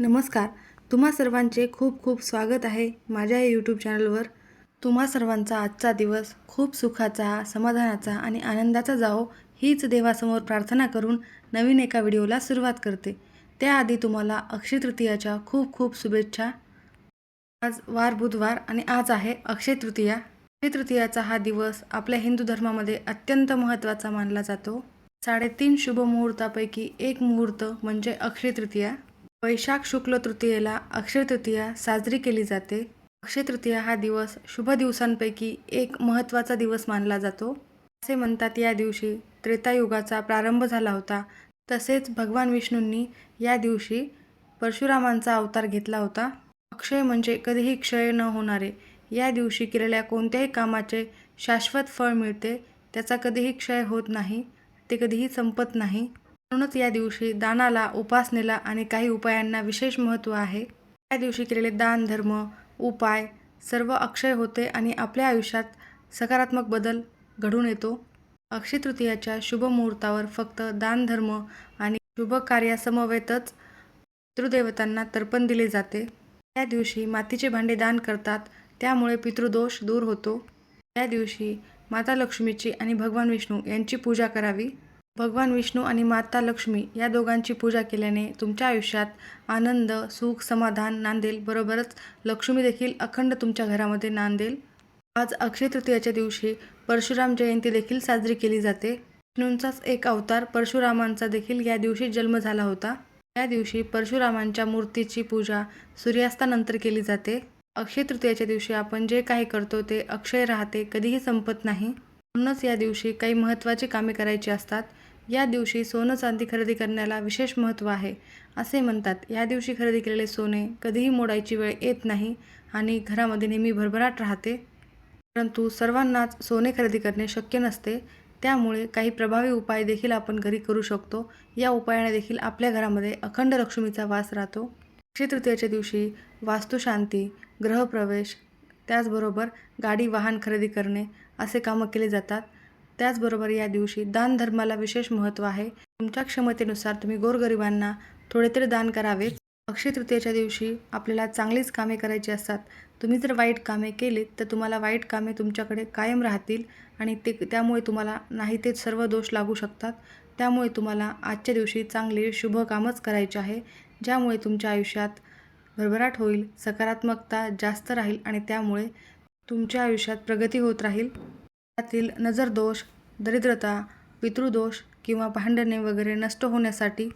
नमस्कार. तुम्हा सर्वांचे खूप खूप स्वागत आहे माझ्या या यूट्यूब चॅनलवर तुम्हा सर्वांचा आजचा दिवस खूप सुखाचा समाधानाचा आणि आनंदाचा जावो हीच देवासमोर प्रार्थना करून नवीन एका व्हिडिओला सुरुवात करते. त्याआधी तुम्हाला अक्षय तृतीयाच्या खूप खूप शुभेच्छा. आज वार बुधवार आणि आज आहे अक्षय तृतीया. अक्षय तृतीयाचा हा दिवस आपल्या हिंदू धर्मामध्ये अत्यंत महत्त्वाचा मानला जातो. साडेतीन शुभ मुहूर्तापैकी एक मुहूर्त म्हणजे अक्षय तृतीया. वैशाख शुक्ल तृतीयेला अक्षय तृतीया साजरी केली जाते. अक्षय तृतीया हा दिवस शुभ दिवसांपैकी एक महत्त्वाचा दिवस मानला जातो. असे म्हणतात या दिवशी त्रेतायुगाचा प्रारंभ झाला होता. तसेच भगवान विष्णूंनी या दिवशी परशुरामांचा अवतार घेतला होता. अक्षय म्हणजे कधीही क्षय न होणारे. या दिवशी केलेल्या कोणत्याही कामाचे शाश्वत फळ मिळते. त्याचा कधीही क्षय होत नाही. ते कधीही संपत नाही. म्हणूनच या दिवशी दानाला उपासनेला आणि काही उपायांना विशेष महत्त्व आहे. या दिवशी केलेले दान धर्म उपाय सर्व अक्षय होते आणि आपल्या आयुष्यात सकारात्मक बदल घडून येतो. अक्षय तृतीयाच्या शुभ मुहूर्तावर फक्त दानधर्म आणि शुभ कार्यासमवेतच पितृदेवतांना तर्पण दिले जाते. त्या दिवशी मातीचे भांडे दान करतात त्यामुळे पितृदोष दूर होतो. त्या दिवशी माता लक्ष्मीची आणि भगवान विष्णू यांची पूजा करावी. भगवान विष्णू आणि माता लक्ष्मी या दोघांची पूजा केल्याने तुमच्या आयुष्यात आनंद सुख समाधान नांदेल बरोबरच लक्ष्मी देखील अखंड तुमच्या घरामध्ये नांदेल. आज अक्षय तृतीयाच्या दिवशी परशुराम जयंती देखील साजरी केली जाते. विष्णूंचाच एक अवतार परशुरामांचा देखील या दिवशी जन्म झाला होता. या दिवशी परशुरामांच्या मूर्तीची पूजा सूर्यास्तानंतर केली जाते. अक्षय तृतीयाच्या दिवशी आपण जे काही करतो ते अक्षय राहते कधीही संपत नाही. म्हणूनच या दिवशी काही महत्त्वाची कामे करायची असतात. या दिवशी सोनं चांदी खरेदी करण्याला विशेष महत्त्व आहे असे म्हणतात. या दिवशी खरेदी केलेले सोने कधीही मोडायची वेळ येत नाही आणि घरामध्ये नेहमी भरभराट राहते. परंतु सर्वांनाच सोने खरेदी करणे शक्य नसते. त्यामुळे काही प्रभावी उपाय देखील आपण घरी करू शकतो. या उपायाने देखील आपल्या घरामध्ये अखंड लक्ष्मीचा वास राहतो. अक्षय तृतीयाच्या दिवशी वास्तुशांती ग्रहप्रवेश त्याचबरोबर गाडी वाहन खरेदी करणे असे कामं केले जातात. त्याचबरोबर या दिवशी दानधर्माला विशेष महत्त्व आहे. तुमच्या क्षमतेनुसार तुम्ही गोरगरिबांना थोडे तरी दान करावे. अक्षय तृतीयाच्या दिवशी आपल्याला चांगलीच कामे करायची असतात. तुम्ही जर वाईट कामे केलीत तर तुम्हाला वाईट कामे तुमच्याकडे कायम राहतील आणि ते त्यामुळे तुम्हाला नाही ते सर्व दोष लागू शकतात. त्यामुळे तुम्हाला आजच्या दिवशी चांगले शुभ कामच करायचे आहे. ज्यामुळे तुमच्या आयुष्यात भरभराट होईल सकारात्मकता जास्त राहील आणि त्यामुळे तुमच्या आयुष्यात प्रगती होत राहील. त्यातील नजरदोष दरिद्रता पितृदोष किंवा भांडणे वगैरे नष्ट होण्यासाठी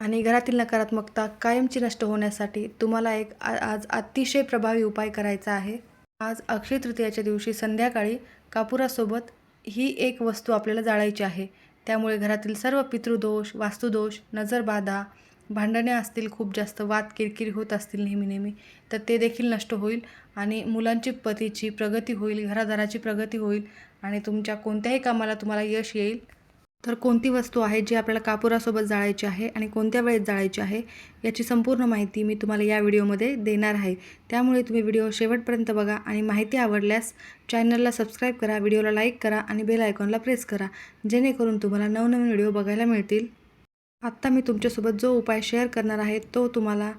आणि घरातील नकारात्मकता कायमची नष्ट होण्यासाठी तुम्हाला एक आ आज अतिशय प्रभावी उपाय करायचा आहे. आज अक्षय तृतीयाच्या दिवशी संध्याकाळी कापुरासोबत ही एक वस्तू आपल्याला जाळायची आहे. त्यामुळे घरातील सर्व पितृदोष वास्तुदोष नजरबाधा भांडणे असतील खूप जास्त वाद किरकिर होत असतील नेहमी नेहमी तर ते देखील नष्ट होईल आणि मुलांची पतीची प्रगती होईल घरादाराची प्रगती होईल आणि तुमच्या कोणत्याही कामाला तुम्हाला यश येईल. तर कोणती वस्तू आहे जी आपल्याला कापुरासोबत जाळायची आहे आणि कोणत्या वेळेत जाळायची आहे याची संपूर्ण माहिती मी तुम्हाला या व्हिडिओमध्ये देणार आहे. त्यामुळे तुम्ही व्हिडिओ शेवटपर्यंत बघा आणि माहिती आवडल्यास चॅनलला सबस्क्राईब करा व्हिडिओला लाईक करा आणि बेल आयकॉनला प्रेस करा जेणेकरून तुम्हाला नवनवीन व्हिडिओ बघायला मिळतील. आत्ता मी तुमच्यासोबत जो उपाय शेअर करणार आहे तो तुम्हाला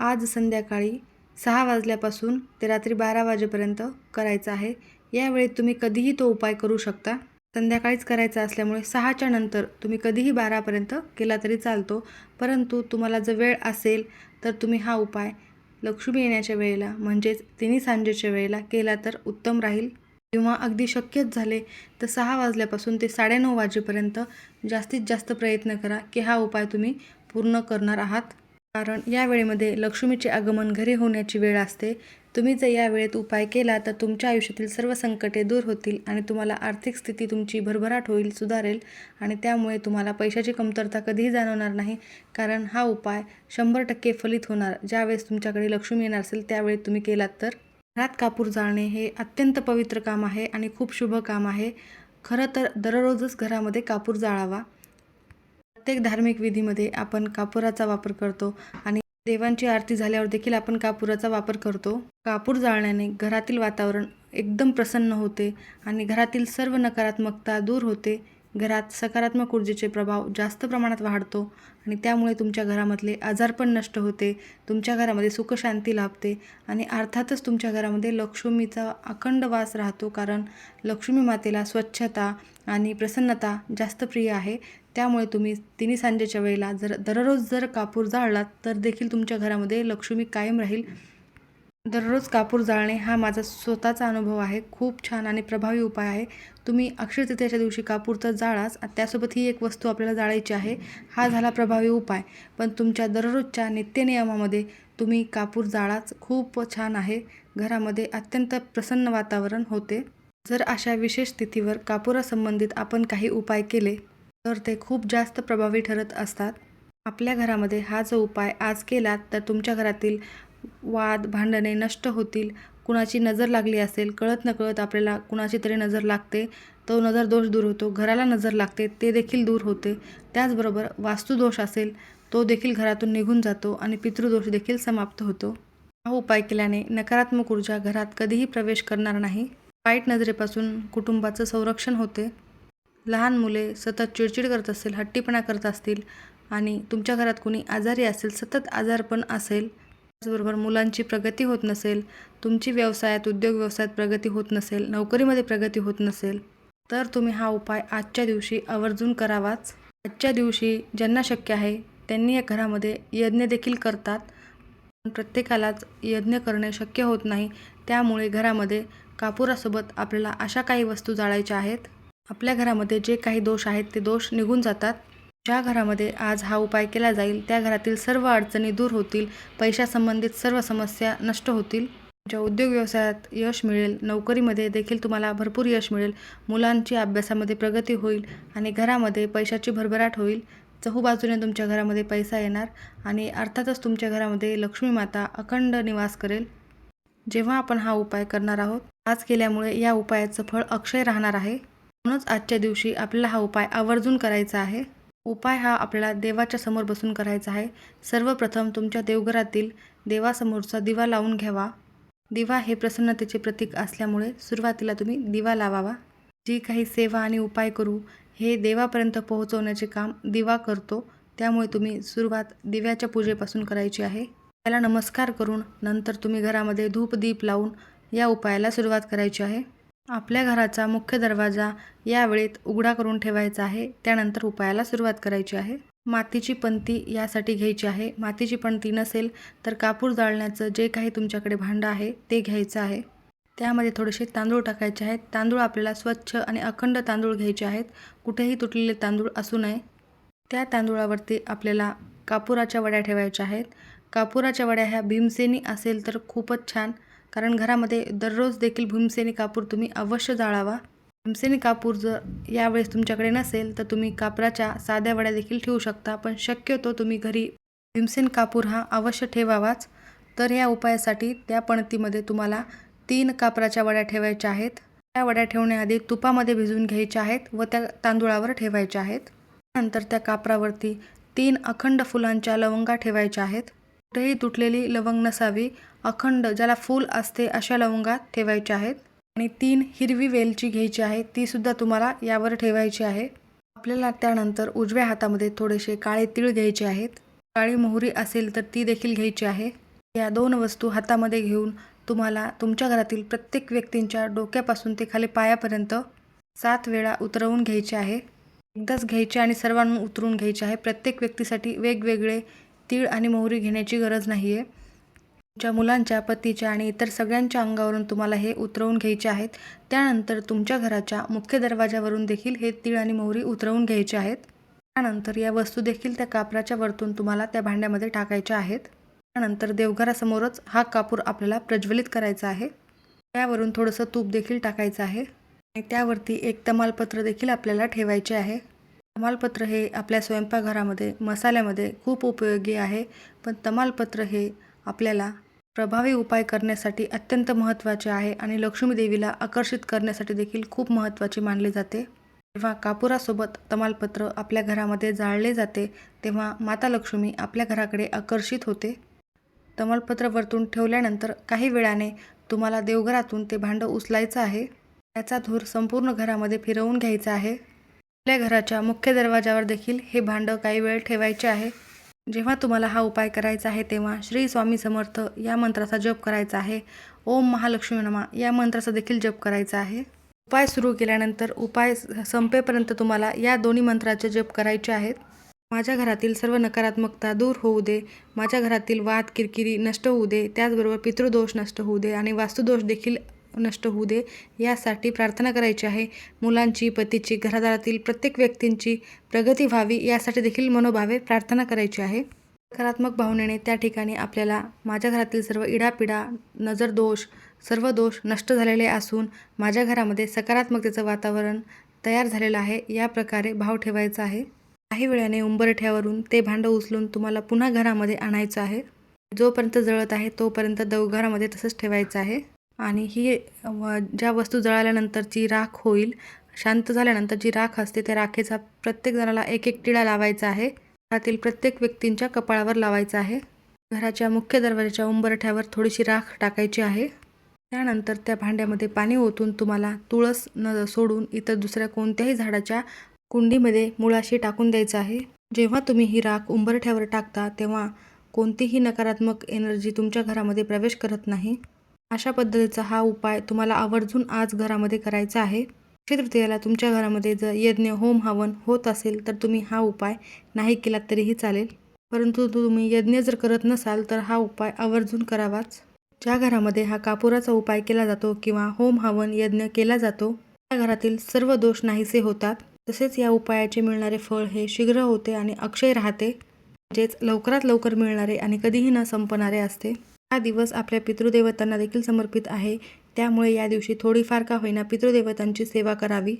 आज संध्याकाळी सहा वाजल्यापासून ते रात्री बारा वाजेपर्यंत करायचा आहे. यावेळी तुम्ही कधीही तो उपाय करू शकता. संध्याकाळीच करायचा असल्यामुळे सहाच्या नंतर तुम्ही कधीही बारापर्यंत केला तरी चालतो. परंतु तुम्हाला जर वेळ असेल तर तुम्ही हा उपाय लक्ष्मी येण्याच्या वेळेला म्हणजेच तिन्ही सांजेच्या वेळेला केला तर उत्तम राहील. किंवा अगदी शक्यच झाले तर सहा वाजल्यापासून ते साडेनऊ वाजेपर्यंत जास्तीत जास्त प्रयत्न करा की हा उपाय तुम्ही पूर्ण करणार आहात. कारण या वेळेमध्ये लक्ष्मीचे आगमन घरी होण्याची वेळ असते. तुम्ही जर या वेळेत उपाय केला तर तुमच्या आयुष्यातील सर्व संकटे दूर होतील आणि तुम्हाला आर्थिक स्थिती तुमची भरभराट होईल सुधारेल आणि त्यामुळे तुम्हाला पैशाची कमतरता कधीही जाणवणार नाही. कारण हा उपाय शंभर टक्के फलित होणार. ज्यावेळेस तुमच्याकडे लक्ष्मी येणार असेल त्यावेळी तुम्ही केलात तर? घरात कापूर जाळणे हे अत्यंत पवित्र काम आहे आणि खूप शुभ काम आहे. खरं तर दररोजच घरामध्ये कापूर जाळावा. प्रत्येक धार्मिक विधीमध्ये आपण कापुराचा वापर करतो आणि देवांची आरती झाल्यावर देखील आपण कापुराचा वापर करतो. कापूर जाळण्याने घरातील वातावरण एकदम प्रसन्न होते आणि घरातील सर्व नकारात्मकता दूर होते. घरात सकारात्मक ऊर्जेचे प्रभाव जास्त प्रमाणात वाढतो आणि त्यामुळे तुमच्या घरामधले आजारपण नष्ट होते. तुमच्या घरामध्ये सुखशांती लाभते आणि अर्थातच तुमच्या घरामध्ये लक्ष्मीचा अखंड वास राहतो कारण लक्ष्मी मातेला स्वच्छता आणि प्रसन्नता जास्त प्रिय आहे. त्यामुळे तुम्ही तिन्ही सांजेच्या वेळेला जर दररोज जर कापूर जाळलात तर देखील तुमच्या घरामध्ये लक्ष्मी कायम राहील. दररोज कापूर जाळणे हा माझा स्वतःचा अनुभव आहे. खूप छान आणि प्रभावी उपाय आहे. तुम्ही अक्षयतृतीयाच्या दिवशी कापूर तर जाळाच त्यासोबत ही एक वस्तू आपल्याला जाळायची आहे. हा झाला प्रभावी उपाय. पण तुमच्या दररोजच्या नित्यनियमामध्ये तुम्ही कापूर जाळाच खूप छान आहे. घरामध्ये अत्यंत प्रसन्न वातावरण होते. जर अशा विशेष तिथीवर कापुरासंबंधित आपण काही उपाय केले तर ते खूप जास्त प्रभावी ठरत असतात. आपल्या घरामध्ये हा जो उपाय आज केलात तर तुमच्या घरातील वाद भांडणे नष्ट होतील. कुणाची नजर लागली असेल कळत नकळत आपल्याला कुणाची तरी नजर लागते. तो नजर दोष दूर होतो घराला नजर लागते ते देखील दूर होते. त्याचबरोबर वास्तुदोष असेल तो देखील घरातून निघून जातो आणि पितृदोष देखील समाप्त होतो. हा उपाय केल्याने नकारात्मक ऊर्जा घरात कधीही प्रवेश करणार नाही. वाईट नजरेपासून कुटुंबाचं संरक्षण होते. लहान मुले सतत चिडचिड करत असतील हट्टीपणा करत असतील आणि तुमच्या घरात कुणी आजारी असेल सतत आजारपण असेल त्याचबरोबर मुलांची प्रगती होत नसेल तुमची व्यवसायात उद्योग व्यवसायात प्रगती होत नसेल नोकरीमध्ये प्रगती होत नसेल तर तुम्ही हा उपाय आजच्या दिवशी आवर्जून करावाच. आजच्या दिवशी ज्यांना शक्य आहे त्यांनी या घरामध्ये यज्ञ देखील करतात. पण प्रत्येकालाच यज्ञ करणे शक्य होत नाही त्यामुळे घरामध्ये कापुरासोबत आपल्याला अशा काही वस्तू जाळायच्या आहेत? आपल्या घरामध्ये जे काही दोष आहेत ते दोष निघून जातात. ज्या घरामध्ये आज हा उपाय केला जाईल त्या घरातील सर्व अडचणी दूर होतील पैशासंबंधित सर्व समस्या नष्ट होतील. तुमच्या उद्योग व्यवसायात यश मिळेल नोकरीमध्ये देखील तुम्हाला भरपूर यश मिळेल. मुलांची अभ्यासामध्ये प्रगती होईल आणि घरामध्ये पैशाची भरभराट होईल. चहूबाजूने तुमच्या घरामध्ये पैसा येणार आणि अर्थातच तुमच्या घरामध्ये लक्ष्मी माता अखंड निवास करेल. जेव्हा आपण हा उपाय करणार आहोत आज केल्यामुळे या उपायाचं फळ अक्षय राहणार आहे. म्हणूनच आजच्या दिवशी आपल्याला हा उपाय आवर्जून करायचा आहे. उपाय हा आपल्याला देवाच्या समोर बसून करायचा आहे. सर्वप्रथम तुमच्या देवघरातील देवासमोरचा दिवा लावून घ्यावा. दिवा हे प्रसन्नतेचे प्रतीक असल्यामुळे सुरुवातीला तुम्ही दिवा लावावा. जी काही सेवा आणि उपाय करू हे देवापर्यंत पोहोचवण्याचे काम दिवा करतो. त्यामुळे तुम्ही सुरुवात दिव्याच्या पूजेपासून करायची आहे. त्याला नमस्कार करून नंतर तुम्ही घरामध्ये धूप दीप लावून या उपायाला सुरुवात करायची आहे. आपल्या घराचा मुख्य दरवाजा या वेळेत उघडा करून ठेवायचा आहे. त्यानंतर उपायाला सुरुवात करायची आहे. मातीची पंती यासाठी घ्यायची आहे. मातीची पंती नसेल तर कापूर जाळण्याचं जे काही तुमच्याकडे भांडं आहे ते घ्यायचं आहे. त्यामध्ये थोडेसे तांदूळ टाकायचे आहेत. तांदूळ आपल्याला स्वच्छ आणि अखंड तांदूळ घ्यायचे आहेत. कुठेही तुटलेले तांदूळ असू नये. त्या तांदूळावरती आपल्याला कापुराच्या वड्या ठेवायच्या आहेत. कापुराच्या वड्या ह्या भीमसेनी असेल तर खूपच छान. कारण घरामध्ये दररोज देखील भीमसेनी कापूर तुम्ही अवश्य जाळावा. भीमसेनी कापूर जर यावेळेस तुमच्याकडे नसेल तर तुम्ही कापराच्या साध्या वड्या देखील ठेवू शकता पण शक्यतो तुम्ही घरी भीमसेन कापूर हा अवश्य ठेवावाच. तर या उपायासाठी त्या पणतीमध्ये तुम्हाला तीन कापराच्या वड्या ठेवायच्या आहेत. त्या वड्या ठेवण्याआधी तुपामध्ये भिजवून घ्यायच्या आहेत व त्या तांदूळावर ठेवायच्या आहेत. नंतर त्या कापरावरती तीन अखंड फुलांच्या लवंगा ठेवायच्या आहेत. कुठेही तुटलेली लवंग नसावी अखंड ज्याला फूल असते अशा लवंगा ठेवायच्या आहेत. आणि तीन हिरवी वेलची घ्यायची आहे ती सुद्धा तुम्हाला यावर ठेवायची आहे. आपल्याला त्यानंतर उजव्या हातामध्ये थोडेसे काळे तीळ घ्यायचे आहेत. काळी मोहरी असेल तर ती देखील घ्यायची आहे. या दोन वस्तू हातामध्ये घेऊन तुम्हाला तुमच्या घरातील प्रत्येक व्यक्तींच्या डोक्यापासून ते खाली पायापर्यंत सात वेळा उतरवून घ्यायचे आहे. एकदाच घ्यायचे आणि सर्वांना उतरून घ्यायचे आहे. प्रत्येक व्यक्तीसाठी वेगवेगळे तीळ आणि मोहरी घेण्याची गरज नाही आहे तुमच्या मुलांच्या पतीच्या आणि इतर सगळ्यांच्या अंगावरून तुम्हाला हे उतरवून घ्यायचे आहेत. त्यानंतर तुमच्या घराच्या मुख्य दरवाजावरून देखील हे तीळ आणि मोहरी उतरवून घ्यायचे आहेत. त्यानंतर या वस्तू देखील त्या कापराच्या वरतून तुम्हाला त्या भांड्यामध्ये टाकायच्या आहेत. त्यानंतर देवघरासमोरच हा कापूर आपल्याला प्रज्वलित करायचा आहे. त्यावरून थोडंसं तूप देखील टाकायचं आहे. आणि त्यावरती एक तमालपत्र देखील आपल्याला ठेवायचे आहे. तमालपत्र हे आपल्या स्वयंपाकघरामध्ये मसाल्यामध्ये खूप उपयोगी आहे पण तमालपत्र हे आपल्याला प्रभावी उपाय करण्यासाठी अत्यंत महत्त्वाचे आहे आणि लक्ष्मी देवीला आकर्षित करण्यासाठी देखील खूप महत्त्वाचे मानले जाते. जेव्हा कापुरासोबत तमालपत्र आपल्या घरामध्ये जाळले जाते तेव्हा माता लक्ष्मी आपल्या घराकडे आकर्षित होते. तमालपत्र वरतून ठेवल्यानंतर काही वेळाने तुम्हाला देवघरातून ते भांडं उचलायचं आहे. त्याचा धूर संपूर्ण घरामध्ये फिरवून घ्यायचा आहे. आपल्या घराच्या मुख्य दरवाजावर देखील हे भांडं काही वेळ ठेवायचे आहे. जेव्हा तुम्हाला हा उपाय करायचा आहे तेव्हा श्री स्वामी समर्थ या मंत्राचा जप करायचा आहे. ओम महालक्ष्मी नमा या मंत्राचा देखील जप करायचा आहे. उपाय सुरू केल्यानंतर उपाय संपेपर्यंत तुम्हाला या दोन्ही मंत्राचे जप करायचे आहेत. माझ्या घरातील सर्व नकारात्मकता दूर होऊ दे. माझ्या घरातील वाद किरकिरी नष्ट होऊ दे. त्याचबरोबर पितृदोष नष्ट होऊ दे आणि वास्तुदोष देखील नष्ट होऊ दे यासाठी प्रार्थना करायची आहे. मुलांची पतीची घरादारातील प्रत्येक व्यक्तींची प्रगती व्हावी यासाठी देखील मनोभावे प्रार्थना करायची आहे. सकारात्मक भावनेने त्या ठिकाणी आपल्याला माझ्या घरातील सर्व इडापिडा नजर दोष सर्व दोष नष्ट झालेले असून माझ्या घरामध्ये सकारात्मकतेचं वातावरण तयार झालेलं आहे या प्रकारे भाव ठेवायचा आहे. काही वेळाने उंबरठ्यावरून ते भांडं उचलून तुम्हाला पुन्हा घरामध्ये आणायचं आहे. जोपर्यंत जळत आहे तोपर्यंत दव घरामध्ये तसंच ठेवायचं आहे. आणि ही व- ज्या वस्तू जळाल्यानंतरची राख होईल शांत झाल्यानंतर जी राख असते त्या राखेचा प्रत्येक जणाला एक एक टिळा लावायचा आहे. घरातील प्रत्येक व्यक्तींच्या कपाळावर लावायचा आहे. घराच्या मुख्य दरवाजाच्या उंबरठ्यावर थोडीशी राख टाकायची आहे. त्यानंतर त्या भांड्यामध्ये पाणी ओतून तुम्हाला तुळस न सोडून इतर दुसऱ्या कोणत्याही झाडाच्या कुंडीमध्ये मुळाशी टाकून द्यायचं आहे. जेव्हा तुम्ही ही राख उंबरठ्यावर टाकता तेव्हा कोणतीही नकारात्मक एनर्जी तुमच्या घरामध्ये प्रवेश करत नाही. अशा पद्धतीचा हा उपाय तुम्हाला आवर्जून आज घरामध्ये करायचा आहे. अक्षय तृतीयाला तुमच्या घरामध्ये जर यज्ञ होम हवन होत असेल तर तुम्ही हा उपाय नाही केलात तरीही चालेल. परंतु तुम्ही यज्ञ जर करत नसाल तर हा उपाय आवर्जून करावाच. ज्या घरामध्ये हा कापुराचा उपाय केला जातो किंवा होम हवन यज्ञ केला जातो त्या घरातील सर्व दोष नाहीसे होतात. तसेच या उपायाचे मिळणारे फळ हे शीघ्र होते आणि अक्षय राहते. म्हणजेच लवकरात लवकर मिळणारे आणि कधीही न संपणारे असते. हा दिवस आपल्या पितृदेवतांना देखील समर्पित आहे. त्यामुळे या दिवशी थोडीफार का होईना पितृदेवतांची सेवा करावी.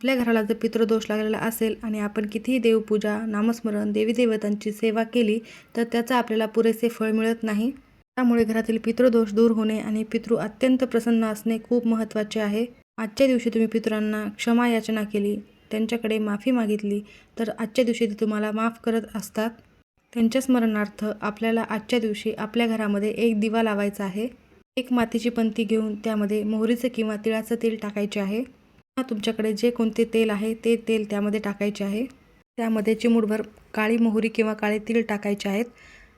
आपल्या घराला जर पितृदोष लागलेला असेल आणि आपण कितीही देवपूजा नामस्मरण देवीदेवतांची सेवा केली तर त्याचं आपल्याला पुरेसे फळ मिळत नाही. त्यामुळे घरातील पितृदोष दूर होणे आणि पितृ अत्यंत प्रसन्न असणे खूप महत्त्वाचे आहे. आजच्या दिवशी तुम्ही पितरांना क्षमा याचना केली त्यांच्याकडे माफी मागितली तर आजच्या दिवशी ते तुम्हाला माफ करत असतात. त्यांच्या स्मरणार्थ आपल्याला आजच्या दिवशी आपल्या घरामध्ये एक दिवा लावायचा आहे. एक मातीची पंती घेऊन त्यामध्ये मोहरीचं किंवा तिळाचं तेल टाकायचे आहे. किंवा तुमच्याकडे जे कोणते तेल आहे ते तेल त्यामध्ये टाकायचे आहे. त्यामध्ये चिमूडभर काळी मोहरी किंवा काळे तीळ टाकायचे आहेत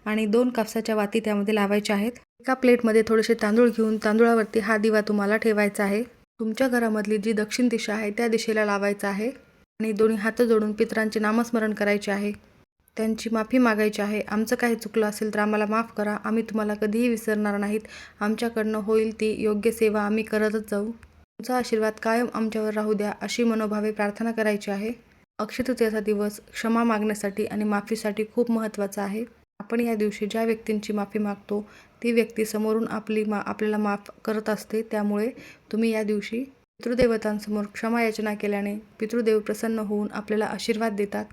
आणि दोन कापसाच्या वाती त्यामध्ये लावायच्या आहेत. एका प्लेटमध्ये थोडेसे तांदूळ घेऊन तांदूळावरती हा दिवा तुम्हाला ठेवायचा आहे. तुमच्या घरामधली जी दक्षिण दिशा आहे त्या दिशेला लावायचा आहे आणि दोन्ही हात जोडून पितरांचे नामस्मरण करायचे आहे. त्यांची माफी मागायची आहे. आमचं काही चुकलं असेल तर आम्हाला माफ करा. आम्ही तुम्हाला कधीही विसरणार नाहीत. आमच्याकडनं होईल ती योग्य सेवा. आम्ही करतच जाऊ. तुमचा आशीर्वाद कायम आमच्यावर राहू द्या अशी मनोभावे प्रार्थना करायची आहे. अक्षतृतीयाचा दिवस क्षमा मागण्यासाठी आणि माफीसाठी खूप महत्त्वाचा आहे. आपण या दिवशी ज्या व्यक्तींची माफी मागतो ती व्यक्ती समोरून आपली मा आपल्याला माफ करत असते. त्यामुळे तुम्ही या दिवशी पितृदेवतांसमोर क्षमा याचना केल्याने पितृदेव प्रसन्न होऊन आपल्याला आशीर्वाद देतात.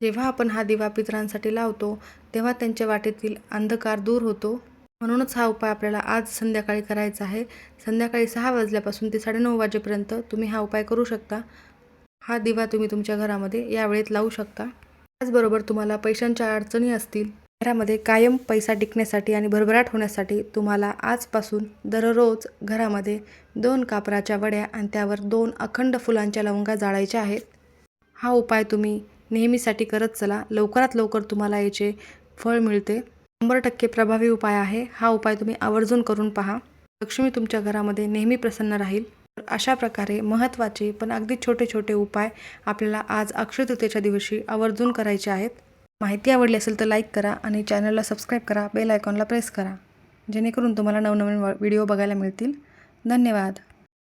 जेव्हा आपण हा दिवा पितरांसाठी लावतो तेव्हा त्यांच्या वाटेतील अंधकार दूर होतो. म्हणूनच हा उपाय आपल्याला आज संध्याकाळी करायचा आहे. संध्याकाळी सहा वाजल्यापासून ते साडेनऊ वाजेपर्यंत तुम्ही हा उपाय करू शकता. हा दिवा तुम्ही तुमच्या घरामध्ये या वेळेत लावू शकता. त्याचबरोबर तुम्हाला पैशांच्या अडचणी असतील घरामध्ये कायम पैसा टिकण्यासाठी आणि भरभराट होण्यासाठी तुम्हाला आजपासून दररोज घरामध्ये दोन कापराच्या वड्या आणि त्यावर दोन अखंड फुलांच्या लवंगा जाळायच्या आहेत. हा उपाय तुम्ही नेहमीसाठी करत चला. लवकरात लवकर तुम्हाला याचे फळ मिळते. शंभर टक्के प्रभावी उपाय आहे. हा उपाय तुम्ही आवर्जून करून पहा. लक्ष्मी तुमच्या घरामध्ये नेहमी प्रसन्न राहील. तर अशा प्रकारे महत्त्वाचे पण अगदी छोटे छोटे उपाय आपल्याला आज अक्षय तृतीयेच्या दिवशी आवर्जून करायचे आहेत. माहिती आवडली असेल तर लाईक करा आणि चॅनलला सबस्क्राईब करा. बेल आयकॉनला प्रेस करा. जेणेकरून तुम्हाला नवनवीन व्हिडिओ बघायला मिळतील. धन्यवाद.